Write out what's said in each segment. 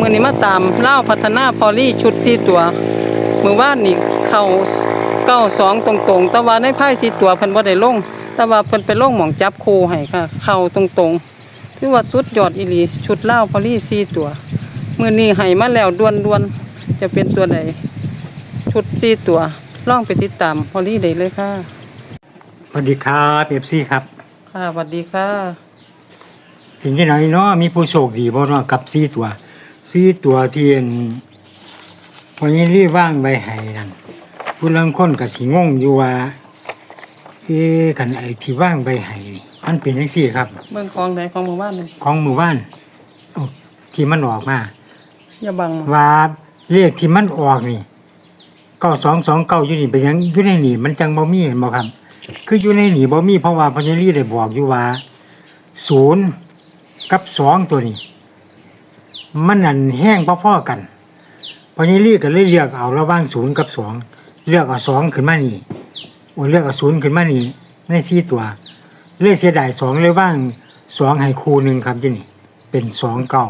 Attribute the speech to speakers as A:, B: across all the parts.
A: มือนี้มาตามเล่าวพัฒนาพอลี่ชุดสี่ตัวมือว่านนี่เข้าเก้าสองตรงๆแต่ว่าในไพ่สี่ตัวเพิ่นบ่ได้ลงแต่ว่าเพิ่นไปลงหมองจับคู่ให้ค่ะ เข้าตรงๆคือว่าสุดยอดอีหลีชุดเล่าวพอลี่สี่ตัวมือนี้ให้มาแล้วด่วนๆจะเป็นตัวใดชุดสี่ตัวลองไปติดตามพอลี่ได้เลยค่ะ
B: สวัสดีครับเอฟซีครับ
A: ค่ะสวัสดีค่ะ
B: เป็นยังไงเนาะมีผู้โชคดีบ่เนาะกับซีตัว ซีตัวที่อันวันนี้รีบว่างใบไห้นั่นผู้ลังคนก็สิงงอยู่ว่าเอ๊ะคันไอ้ที่ว่างใบไห้นี่มันเป็นจังซี่ครับ
A: เบิ่งของใดของหมู่บ้านนี่
B: ของหมู่บ้านเอ้าที่มันออกมา
A: อย่าบังมา
B: ว่าเลขที่มันออกนี่เก้าสองสองเก้าอยู่นี่เป็นหยังอยู่ในนี่มันจังบ่มีเห็นบ่ครับ คืออยู่ในนี่บ่มีเพราะว่าพญาลีได้บอกอยู่ว่าศูนย์กับสองตัวนี้ มันนั่นแห้งพ่อๆกันพญาลีก็เลยเลือกเอาระหว่างศูนย์กับสองเลือกเอาสองขึ้นมานี่โอ้เลือกเอาศูนย์ขึ้นมานี่ในสี่ตัวเลยเสียดายสองเลยว่างสองให้คู่หนึ่งครับที่นี่ เป็นสองเก้า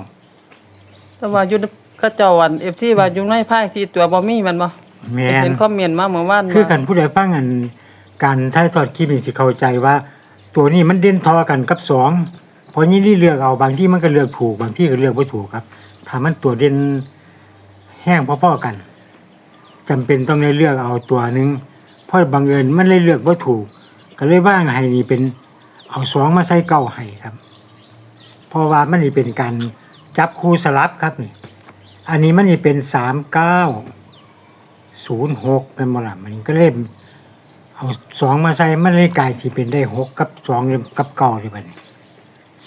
A: แต่ว่าอยู่ก็เจ้าอัน FC ว่าอยู่ในไพ่สี่ตัวบ่มีมันบ่
B: แม่น
A: เห็นคอมเมนต์มาเมื่อวาน
B: คือกันผู้ใดฟังอันการถ่ายทอดคลิปนี่สิเข้าใจว่า ตัวนี้มันเด่นทอกันกับสอง เพราะนี่นี่เลือกเอาบางที่มันก็เลือกถูกบางที่ก็เลือกไม่ถูกครับถ้ามันตัวเด่นแห้งพ่อๆกันจำเป็นต้องได้เลือกเอาตัวหนึ่งเพราะบังเอิญมันเลยเลือกว่าถูก ก็เลยว่างให้นี่เป็นเอาสองมาใส่เก้าให้ครับ เพราะว่ามันนี่เป็นการจับคู่สลับครับนี่อันนี้มันนี่เป็นสามเก้าศูนย์หกเป็นโมละมันก็เล่มเอาสองมาใส่มันเลยกลายที่เป็นได้หกกับสองกับเก้าเลยบัดนี้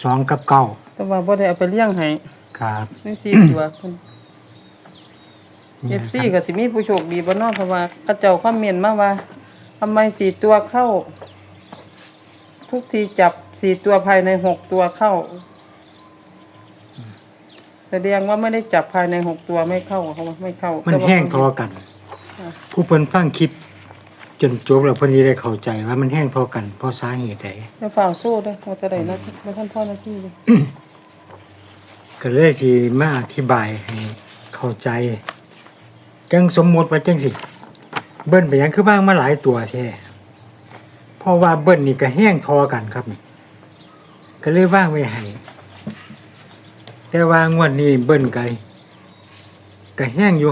B: สองกับเก้า
A: แต่ว่าบ่ได้เอาไปเลี้ยงให้
B: ครับ
A: ในสี่ตัวเพิ่น
B: นี่
A: FC
B: นะครับ
A: ก็สิมีผู้โชคดีบ่เนาะเพราะว่าเขาเจ้าคอมเมนต์มาว่าทำไมสี่ตัวเข้า ทุกทีจับสี่ตัวภายในหกตัวเข้าแสดงว่าไม่ได้จับภายในหกตัวไม่เข้าเขาว่าไม่เข้า
B: มัน
A: ต่ว่า
B: แห้งทอกัน
A: อ่า
B: ผู้เพิ่นฟังคลิป จนจบแล้วเพิ่นสิได้เข้าใจว่ามันแห้งทอกันเพราะสาเหตุใด
A: แล้วฝ่าสู้เด้อว่าจะได้นะแล้วท่านพ่อหน้าที่เลย
B: ก็เลยสิมาอธิบายให้เข้าใจ จังสมมุติว่าจังสิ เบิ้นไปหยังคือบ้างมาหลายตัวแท้เพราะว่าเบิ้นนี่ก็แห้งทอกันครับนี่ก็เลยว่างไว้ให้แต่ว่างวดนี้เบิ้นไกก็แห้งอยู่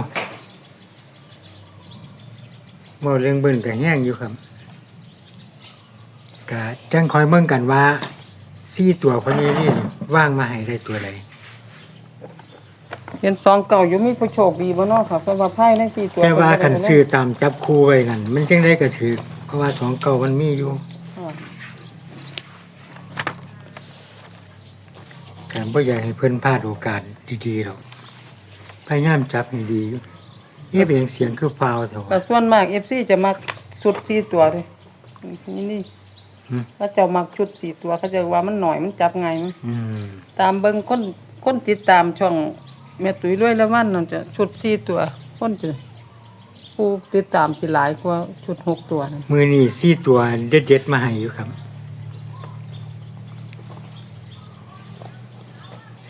B: บ่เรื่องเบิ้นก็แห้งอยู่ครับก็จังคอยเบิ่งกันว่าซี่ตัวคนนี้นี่ว่างมาให้ได้ตัวใด
A: เห็นสองเก่าอยู่มีผู้โชคดีบ่เนาะค่ะเพราะว่าไพ่ในสี่ตัว
B: แต่ว่า
A: เพิ่
B: คัน
A: ก็ได้
B: ซื้อตามจับคู่ไว้นั่นมันจังได้ก็ถือเพราะว่าสองเก่ามันมีอยู่
A: อ่า
B: แต่บ่อยากให้เพิ่นพลาดโอกาสดีๆหรอกพยายามจับให้ดีอยู่ เอ๊ะเป็นเสียงคือฟาวเถอะ
A: แต่ส่วนมาก FC จะมักชุดสี่ตัวเลยนี่นี่
B: อืม
A: เขาเจะมักชุดสี่ตัวเขาจะว่ามันหน่อยมันจับไงายมัน
B: อืม
A: ตามเบิ่งคนคนติดตามช่องแม่ตุ้ยรวยแล้ววันนั่นจะชุดสี่ตัวคนจะผู้ติดตามสิหลายกว่าชุดหกตัวนั่น
B: มือนี่ซี่ตัวเด็ดๆมาให้อยู่ครับ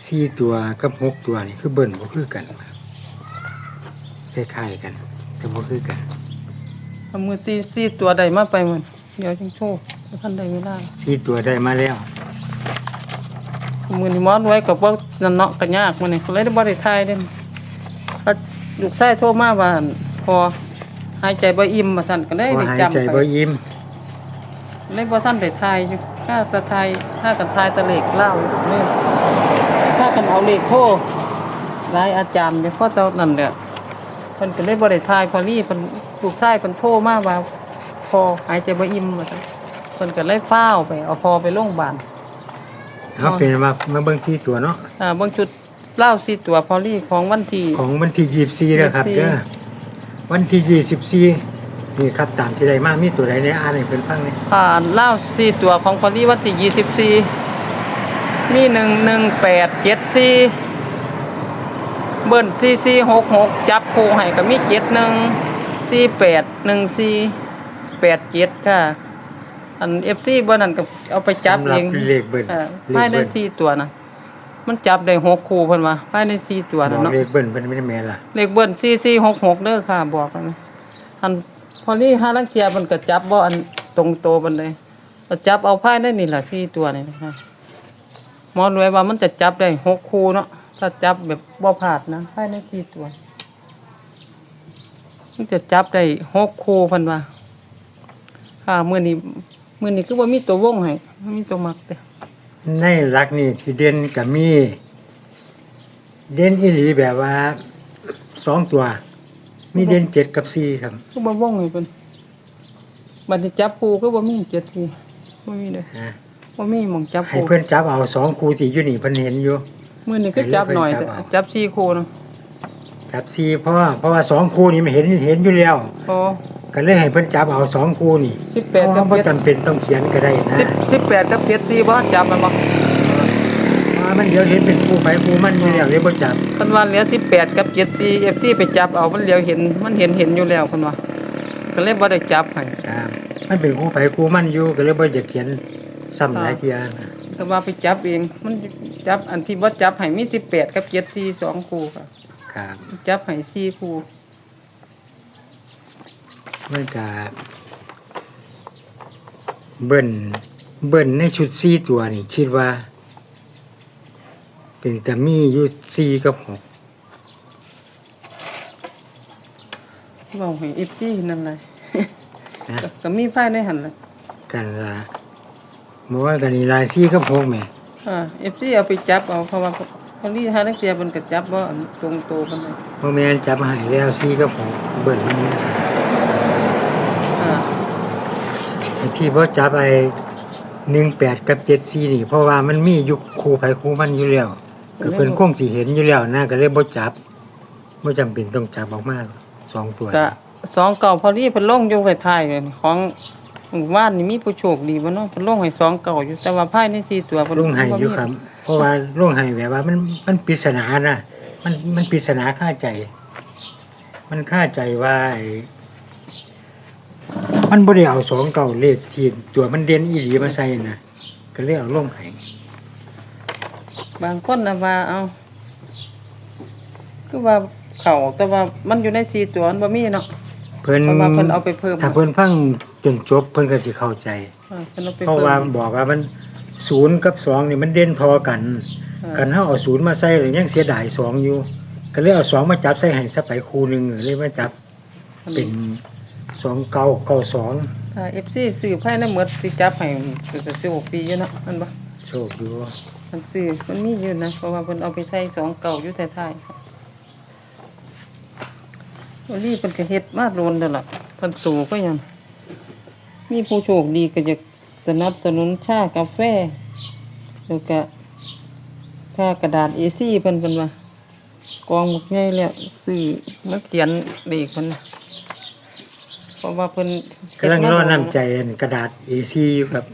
B: ซี่ตัวกับหกตัวนี่คือเบิ่นบ่คือกันครับ คล้ายๆกันแต่บ่คือกัน
A: เอามือสี่สี่ตัวใดมาไปมันเดี๋ยวจังโชว์แล้วท่านใดเวลา
B: ซี่ตัวได้มาแล้ว
A: มือนี่มอดไว้กับว่านั่นเนาะก็ยากมันนี่ก็เลยได้บ่ได้ทายเด้ถ้าลูกชายโทรมาว่าอั่นพอหายใจบ่อิ่มว่าซั่นก็ได้
B: ว่า
A: ได้
B: หาย
A: จำ
B: ใจ
A: ไป
B: บ่ยิ้ม
A: เลยบ่ซั่นได้ทายอยู่ถ้าจะทายถ้ากันทายตะเลขเล่าเนี่ยถ้ากันเอาเลขโทรหลายอาจารย์เดี๋ยวพอเจ้านั่นแหละเพิ่นก็เลยบ่ได้ทายพอลี่เพิ่นลูกชายเพิ่นโทรมาว่าพอหายใจบ่อิ่มว่าซั่นเพิ่นก็เลยฟ้าวไปเอาพอไปโรงพยาบาล
B: เอาเป็นว่ามาเบิ่งซี่ตัวเนาะ
A: อ่าบางจุดเล่าสีตัวพอลี่ของวันที่
B: ของวันที่ยี่สี่นะครับ
A: 24
B: เด้อวันที่ยี่สิบสี่นี่ครับตามที่ใดมามีตัวใดในอ่านให้เพิ่นฟังเลย
A: อ่าเล่าสีตัวของพอลี่วันที่ยี่สิบสี่มีหนึ่งหนึ่งแปดเจ็ดสี่ เบิ้ลสี่สี่หกหกจับคู่ให้ก็มีเจ็ดหนึ่งสี่แปดหนึ่งสี่แปดเจ็ดค่ะ อันเอฟซีบนนั้นก็เอาไปจับ
B: สำหรั
A: เอบง
B: เลขเบิ้ล
A: อ่า
B: เล
A: ไม่
B: ข
A: ได้
B: เบิ้ล
A: สี่ตัวนะมันจับได้หกคู่เพิ่นว่าภายในสี่ตัว
B: บ
A: นั่
B: อนก
A: เนาะ
B: เลขเบิ้ลเพิ่นไม่ได้แม่นล่ะ
A: เลขเบิ้ลสี่สี่หกหกเด้อค่ะ บอกกันนะอันพอนี่ห้าลังเทียมันก็จับบ่อันตรงโตบันเลยก็จับเอาภายในนี่แหละสี่ตัวนี่นะคะหมอรวยว่ามันจะจับได้หกคู่เนาะ ถ้าจับแบบบ่พลาดนะภายในสี่ตัวมันจะจับได้หกคู่เพันว่าค่ะมื้อนี้มื้อนี้คือว่ามีตัววงให้บ่มีตัวมักแต่
B: ในรักนี่ที่เด่นก็มี เด่นอีหลีแบบว่าสองตัว มีเด่นเจ็ดกับสี่ครับ
A: คือบ่วงให้เพิ่นบัดนี้จับคู่คือบ่มีเจ็ดทีบ่มีเด้อ
B: นะ
A: บ่มีหม่องจับ
B: ให้
A: คู่
B: เพื่อนจับเอาสองคู่ที่อยู่นี่เพิ่นเห็นอยู่
A: มื้อนี้คือจับหน่อยแต่
B: ให้เลือกเพิ่นจับเอา
A: จับสี่คู่เนาะ
B: จับสี่เพราะว่าเพราะว่าสองคู่นี่มันเห็นเห็นอยู่แล้ว
A: พอ
B: ก็เลยให้เพิ่นจับเอาสองคู่นี่
A: 18กับ
B: เพราะ
A: 7
B: จำเป็นต้องเขียนก็ได้นะ
A: 10 18กับ7 4บ่จับมันบ่
B: เพราะว่ามันเดี๋ยวเห็นเป็นคู่ไปคู่มันอยู่แล้วเลยบ่จับ
A: เพิ่นว่าเหลือ18กับ7 4 FC ไปจับเอามันเหลียวเห็นมันเห็นเห็นอยู่แล้วเพิ่นว่าก็เลยบ่ได้จับให้
B: ครับมันเป็นคู่ไปคู่มันอยู่ก็เลยบ่อยากเขียนซ้ำหลายเทียนะ
A: แต่ว่าไปจับเอง มันจับอันที่บ่จับให้มี18กับ7 4 2คู่ค่ะ
B: ครับ
A: จับให้4คู่
B: มันก็เบิ้นเบิ้นในชุดสี่ตัวนี่คิดว่า เป็นแต่มีอยู่สี่กับหก
A: เว้าให้ FC นั่นแหละ
B: นะ
A: ก็ก็มีภายในหั่นแหละ
B: กันละ เมื่อว่ากันนี่ลายสี่กับหกแหม่
A: อ่า FC เอาไปจับเอาเพราะว่าพอลี่หานักเรียนมันก็จับบ่อันตรงโตปานใด
B: พ่อแม่นจับใหายแล้วสี่กับหกเบิ้นมัน
A: อ่า
B: ไอ้ที่พ่อจับไอ้หนึ่งแปดกับเจ็ดสี่นี่ เพราะว่ามันมีอยู่คู่ไผคู่มันอยู่แล้วก็เพิ่นคงสิเห็นอยู่แล้วนะก็เลยบ่จับบ่จำเป็นต้องจับออกมาสองตัว
A: ก็สองเก่าพอลี่เพิ่นลงอยู่ไท้ายๆเลยของ หมู่บ้านนี่มีผู้โชคดีบ่เนาะเพิ่นลงให้สองเก่าอยู่แต่ว่าภายในสี่ตัวเพิ่น
B: ลุงไห้อยู่ครับ เพราะว่าลุงไห้แบบว่ามันมันปริศนานะมันมันปริศนาค่าใจ มันค่าใจว่าไอ้มันบ่ได้เอาสองเก่าเลขที่ตัวมันเด่นอีหลีมาใส่นะก็เลยเอาลงไห้
A: บางคนน่ะว่าเอาคือว่าเข้าแต่ว่ามันอยู่ในสี่ตัวมันบ่มีเนาะ
B: เพิ่น
A: เพราะว่าเพิ่นเอาไปเพิ่ม
B: ถ้าเพิ่นฟัง จนจบเพิ่นก็สิเข้าใจ
A: อ่าเพิ่นเอาไป
B: เพราะ
A: เพิ่ม
B: ว่าบอกว่ามันศูนย์กับสองนี่มันเด่นพอกัน
A: อ่า
B: กันเฮาเอาศูนย์มาใส่แล้วยังเสียดายสองอยู่ ก็เลยเอาสองมาจับใส่ให้ซะไปคู่หนึงเลยมาจับเป็นสองเก้าเก้าสอง
A: ถ้า FC ซื้อภายในหมดสิจับให้ก็จะสิ6ปีอยู่เนาะมันบ่
B: โชคดีว่า
A: มันซื้อมันมีอยู่นะเพราะว่าเพิ่นเอาไปใส่สองเก่าอยู่ท้ายๆครับวันนี้เพิ่นก็เฮ็ดมาโดนแล้วล่ะเพิ่นสู่ก็ยัง มีผู้โชคดีก็จะสนับสนุนชากาแฟแล้วก็ค่ากระดาษ A4 เพิ่นเพิ่นว่ากองหมกใหญ่แล้วซื้อมาเขียนเลขเพิ่นน่ะเพราะว่าเพิ่นเฮ็ด
B: กำลัง
A: มาร
B: อ
A: โด
B: น้ำใจอันกระดาษ A4 อยู่ครับ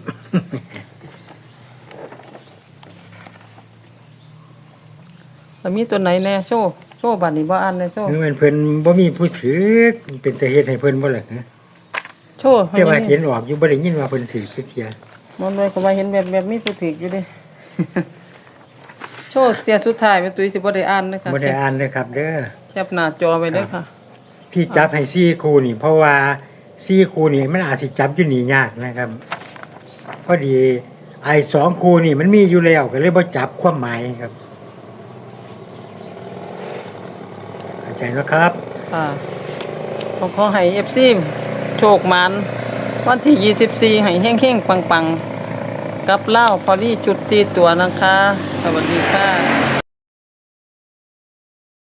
A: แล้วมีตัวไหนแน่โชว์โชว์บัดนี้บ่อ่านแน่โชว์
B: คือมันเพิ่นบ่มีผู้ถือเป็นแต่เฮ็ดให้เพิ่นบ่ล่ะฮะ
A: โชว์ให้
B: แต่ว่า
A: แน่
B: เขียนออกอยู่บ่ได้ยินว่าเพิ่นถือคือเทีย
A: มันเลยก็ว่าเห็นแบบแบบมีผู้ถืออยู่เดิโชว์เสียสุดท้ายไปตุ้ยสิบ่ได้อ่านนะคะ
B: บ่ได้อ่านเลยครับ เด้อ
A: แคปหน้าจอไว้เด้อค่ะ
B: ที่จับให้ซี่คู่นี่ เพราะว่าซี่คู่นี่มันอาจสิจับอยู่นี่ยากนะครับพอดีไอ้สองคู่นี่มันมีอยู่แล้วก็เลยบ่จับความหมายครับเข้าใจนะครับ
A: ค่ะขอขอให้ FC โชคมันวันที่ 24 ให้เฮงๆ ปังๆ กับเหล้าพอลี่จุด4ตัวนะคะ สวัสดีค่ะ